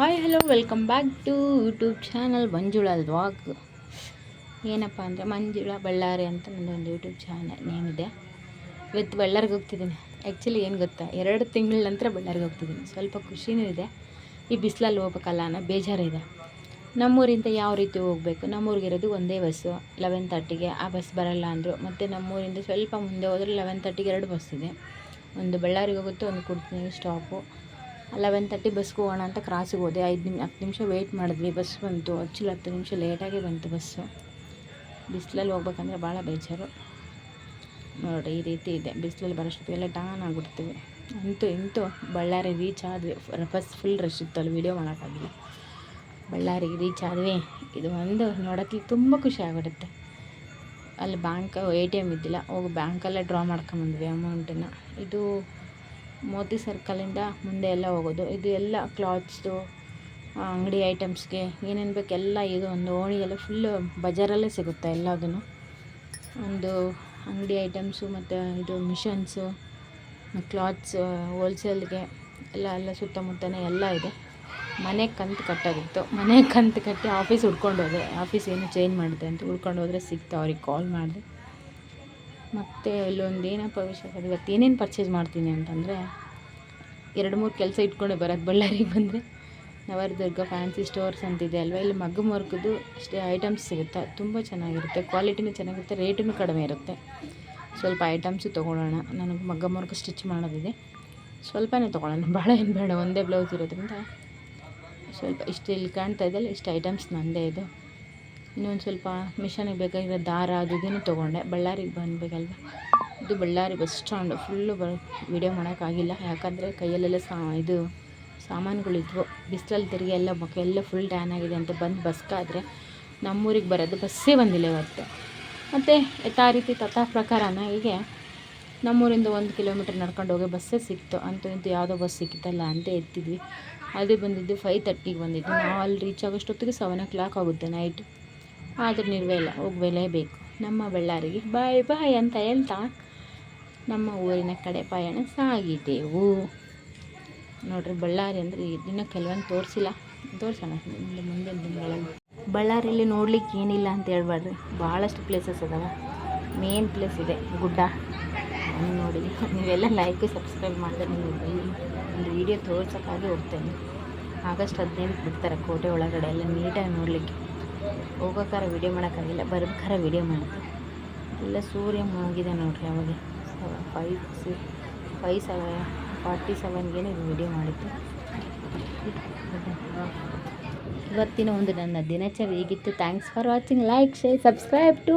Hi hello welcome back to YouTube channel Manjula vlog ಏನಪ್ಪ ಅಂದರೆ ಮಂಜುಳ ಬಳ್ಳಾರಿ ಅಂತ ನನ್ನೊಂದು ಯೂಟ್ಯೂಬ್ ಚಾನಲ್ ನೇಮ್ ಇದೆ ಇವತ್ತು ಬಳ್ಳಾರಿಗೆ ಹೋಗ್ತಿದ್ದೀನಿ. ಆ್ಯಕ್ಚುಲಿ ಏನು ಗೊತ್ತಾ? ಎರಡು ತಿಂಗಳ ನಂತರ ಬಳ್ಳಾರಿಗೆ ಹೋಗ್ತಿದ್ದೀನಿ. ಸ್ವಲ್ಪ ಖುಷಿನೂ ಇದೆ. ಈ ಬಿಸಿಲಲ್ಲಿ ಹೋಗ್ಬೇಕಲ್ಲ ಅನ್ನೋ ಬೇಜಾರಿದೆ ನಮ್ಮೂರಿಂದ ಯಾವ ರೀತಿ ಹೋಗಬೇಕು? ನಮ್ಮೂರಿಗಿರೋದು ಒಂದೇ ಬಸ್ಸು ಲೆವೆನ್ ತರ್ಟಿಗೆ ಆ ಬಸ್ ಬರಲ್ಲ ಅಂದರು. ಮತ್ತು ನಮ್ಮೂರಿಂದ ಸ್ವಲ್ಪ ಮುಂದೆ ಹೋದರೆ ಲೆವೆನ್ ತರ್ಟಿಗೆ ಎರಡು ಬಸ್ ಇದೆ. ಒಂದು ಬಳ್ಳಾರಿಗೆ ಹೋಗುತ್ತೆ, ಒಂದು ಕುಡ್ತೀನಿ ಸ್ಟಾಪು ಲೆವೆನ್ ತರ್ಟಿ ಬಸ್ಗೆ ಹೋಗೋಣ ಅಂತ ಕ್ರಾಸಿಗೆ ಹೋದೆ. ಐದು ನಿಮಿ, ಹತ್ತು ನಿಮಿಷ ವೆಯ್ಟ್ ಮಾಡಿದ್ವಿ. ಬಸ್ ಬಂತು. ಆ್ಯಕ್ಚುಲಿ ಹತ್ತು ನಿಮಿಷ ಲೇಟಾಗಿ ಬಂತು ಬಸ್ಸು ಬಿಸಿಲಲ್ಲಿ ಹೋಗ್ಬೇಕಂದ್ರೆ ಭಾಳ ಬೇಜಾರು. ನೋಡಿ, ಈ ರೀತಿ ಇದೆ. ಬಿಸಿಲಲ್ಲಿ ಬರೋಷ್ಟೊತ್ತಿಗೆಲ್ಲ ಟಾನ್ ಆಗಿಬಿಡ್ತೀವಿ. ಅಂತೂ ಇಂತೂ ಬಳ್ಳಾರಿ ರೀಚ್ ಆದ್ವಿ. ಬಸ್ ಫುಲ್ ರಶ್ ಇತ್ತು. ಅಲ್ಲಿ ವೀಡಿಯೋ ಮಾಡೋಕ್ಕಾಗಿಲ್ಲ. ಬಳ್ಳಾರಿಗೆ ರೀಚ್ ಆದ್ವಿ. ಇದು ಒಂದು ನೋಡೋಕ್ಕೆ ತುಂಬ ಖುಷಿ ಆಗಿಬಿಡುತ್ತೆ. ಅಲ್ಲಿ ಬ್ಯಾಂಕ್ ಎ ಟಿ ಎಂ ಇದ್ದಿಲ್ಲ. ಹೋಗಿ ಬ್ಯಾಂಕಲ್ಲೇ ಡ್ರಾ ಮಾಡ್ಕೊಂಬಂದ್ವಿ ಅಮೌಂಟನ್ನು ಇದು ಮೋತಿ ಸರ್ಕಲಿಂದ ಮುಂದೆ ಎಲ್ಲ ಹೋಗೋದು. ಇದು ಎಲ್ಲ ಕ್ಲಾತ್ಸ್ದು ಅಂಗಡಿ ಐಟಮ್ಸ್ಗೆ ಏನೇನು ಬೇಕು ಎಲ್ಲ ಇದು ಒಂದು ಓಣಿಗೆಲ್ಲ ಫುಲ್ಲು ಬಜಾರಲ್ಲೇ ಸಿಗುತ್ತೆ ಎಲ್ಲದೂ ಒಂದು ಅಂಗಡಿ ಐಟಮ್ಸು ಮತ್ತು ಇದು ಮಿಷನ್ಸು ಕ್ಲಾತ್ಸ್ ಹೋಲ್ಸೇಲ್ಗೆ ಎಲ್ಲ ಎಲ್ಲ ಸುತ್ತಮುತ್ತನೇ ಎಲ್ಲ ಇದೆ. ಮನೆ ಕಂತು ಕಟ್ಟೋದಿತ್ತು. ಮನೆ ಕಂತು ಕಟ್ಟಿ ಆಫೀಸ್ ಹುಡ್ಕೊಂಡು ಹೋದೆ. ಆಫೀಸ್ ಏನು ಚೇಂಜ್ ಮಾಡಿದೆ ಅಂತ ಹುಡ್ಕೊಂಡು ಹೋದರೆ ಸಿಕ್ತು ಅವ್ರಿಗೆ ಕಾಲ್ ಮಾಡಿದೆ. ಮತ್ತು ಅಲ್ಲೊಂದು ಏನಪ್ಪ ವಿಶೇಷ? ಇವತ್ತು ಏನೇನು ಪರ್ಚೇಸ್ ಮಾಡ್ತೀನಿ ಅಂತಂದರೆ, ಎರಡು ಮೂರು ಕೆಲಸ ಇಟ್ಕೊಂಡೆ ಬರೋದು ಬಳ್ಳಾರಿಗೆ ಬಂದರೆ. ನವರದುರ್ಗ ಫ್ಯಾನ್ಸಿ ಸ್ಟೋರ್ಸ್ ಅಂತಿದೆ ಅಲ್ವಾ? ಇಲ್ಲಿ ಮಗ್ಗು ಮರ್ಗದು ಅಷ್ಟೇ ಐಟಮ್ಸ್ ಸಿಗುತ್ತೆ? ತುಂಬ ಚೆನ್ನಾಗಿರುತ್ತೆ. ಕ್ವಾಲಿಟಿನೂ ಚೆನ್ನಾಗಿರುತ್ತೆ ರೇಟೂ ಕಡಿಮೆ ಇರುತ್ತೆ. ಸ್ವಲ್ಪ ಐಟಮ್ಸು ತೊಗೊಳ್ಳೋಣ. ನನಗೆ ಮಗ್ಗ ಮರ್ಗ ಸ್ಟಿಚ್ ಮಾಡೋದಿದೆ. ಸ್ವಲ್ಪನೇ ತೊಗೊಳ್ಳೋಣ. ಭಾಳ ಏನು ಬೇಡ, ಒಂದೇ ಬ್ಲೌಸ್ ಇರೋದ್ರಿಂದ ಸ್ವಲ್ಪ ಇಷ್ಟು ಇಲ್ಲಿ ಕಾಣ್ತಾ ಇದೆಯಲ್ಲ ಇಷ್ಟು ಐಟಮ್ಸ್ ನಂದೇ ಇದು. ಇನ್ನೊಂದು ಸ್ವಲ್ಪ ಮಿಷನಿಗೆ ಬೇಕಾಗಿರೋ ದಾರ ಅದು ಇದನ್ನು ತೊಗೊಂಡೆ. ಬಳ್ಳಾರಿಗೆ ಬಂದಬೇಕಲ್ವ? ಇದು ಬಳ್ಳಾರಿ ಬಸ್ ಸ್ಟ್ಯಾಂಡು. ಫುಲ್ಲು ಬ, ವೀಡಿಯೋ ಮಾಡೋಕ್ಕಾಗಿಲ್ಲ. ಯಾಕಂದರೆ ಕೈಯಲ್ಲೆಲ್ಲ ಸಾ, ಇದು ಸಾಮಾನುಗಳಿದ್ವು. ಬಿಸಿಲಲ್ಲಿ ತಿರುಗಿ ಎಲ್ಲ ಮುಖ ಎಲ್ಲ ಫುಲ್ ಡ್ಯಾನ್ ಆಗಿದೆ ಅಂತ ಬಂದು ಬಸ್ಗಾದರೆ ನಮ್ಮೂರಿಗೆ ಬರೋದು ಬಸ್ಸೇ ಬಂದಿಲ್ಲ ಇವತ್ತು. ಮತ್ತು ಯಥಾ ರೀತಿ ತಥಾ ಪ್ರಕಾರ ಹೀಗೆ ನಮ್ಮೂರಿಂದ ಒಂದು ಕಿಲೋಮೀಟ್ರ್ ನಡ್ಕೊಂಡು ಹೋಗಿ ಬಸ್ಸೇ ಸಿಕ್ತು. ಅಂತೂ ಇಂತೂ ಯಾವುದೋ ಬಸ್ ಸಿಕ್ಕಿತಲ್ಲ ಅಂತ ಎತ್ತಿದ್ವಿ. ಅದು ಬಂದಿದ್ದು ಫೈವ್ ತರ್ಟಿಗೆ ಬಂದಿದ್ದು ನಾವು ಅಲ್ಲಿ ರೀಚ್ ಆಗೋಷ್ಟೊತ್ತಿಗೆ ಸೆವೆನ್ ಓ ಕ್ಲಾಕ್ ಆಗುತ್ತೆ ನೈಟ್ ಆದರೂ ನಿರ್ವೇಲ ಹೋಗಲೇಬೇಕು ನಮ್ಮ ಬಳ್ಳಾರಿಗೆ ಬಾಯ್ ಬಾಯ್ ಅಂತ ಹೇಳ್ತಾ ನಮ್ಮ ಊರಿನ ಕಡೆ ಪಯಣ ಸಾಗಿದ್ದೆವು ನೋಡ್ರಿ ಬಳ್ಳಾರಿ ಅಂದರೆ ಇನ್ನೂ ಕೆಲವೊಂದು ತೋರಿಸಿಲ್ಲ. ತೋರಿಸೋಣ ಮುಂದೆ ದಿನಗಳಲ್ಲಿ. ಬಳ್ಳಾರಿಯಲ್ಲಿ ನೋಡ್ಲಿಕ್ಕೆ ಏನಿಲ್ಲ ಅಂತ ಹೇಳ್ಬಾರ್ದು. ಭಾಳಷ್ಟು ಪ್ಲೇಸಸ್ ಅದಾವೆ. ಮೇನ್ ಪ್ಲೇಸ್ ಇದೆ, ಗುಡ್ಡ. ನೋಡಿ. ನೀವೆಲ್ಲ ಲೈಕ್ ಸಬ್ಸ್ಕ್ರೈಬ್ ಮಾಡಿದ್ರೆ ನೀವು. ಒಂದು ವೀಡಿಯೋ ತೋರ್ಸೋಕ್ಕಾಗಿ ಹೋಗ್ತೇನೆ. ಆಗಸ್ಟ್ ಹದಿನೈದಕ್ಕೆ ಬಿಡ್ತಾರೆ ಕೋಟೆ ಒಳಗಡೆ ಎಲ್ಲ ನೀಟಾಗಿ ನೋಡಲಿಕ್ಕೆ. ಹೋಗೋಕ್ಕಾರ ವೀಡಿಯೋ ಮಾಡೋಕ್ಕಾಗಿಲ್ಲ, ಬರ್ಬೇಕಾರೆ ವೀಡಿಯೋ ಮಾಡಿದೆ ಎಲ್ಲ ಸೂರ್ಯ ಮುಳುಗಿದೆ ನೋಡ್ರಿ ಅವಾಗ. Five C five seven forty ಸೆವೆನ್ಗೇನು ಇದು ವೀಡಿಯೋ ಮಾಡಿದ್ದು. ಇವತ್ತಿನ ಒಂದು ನನ್ನ ದಿನಚರಿ ಹೀಗಿತ್ತು. Thanks for watching like share subscribe to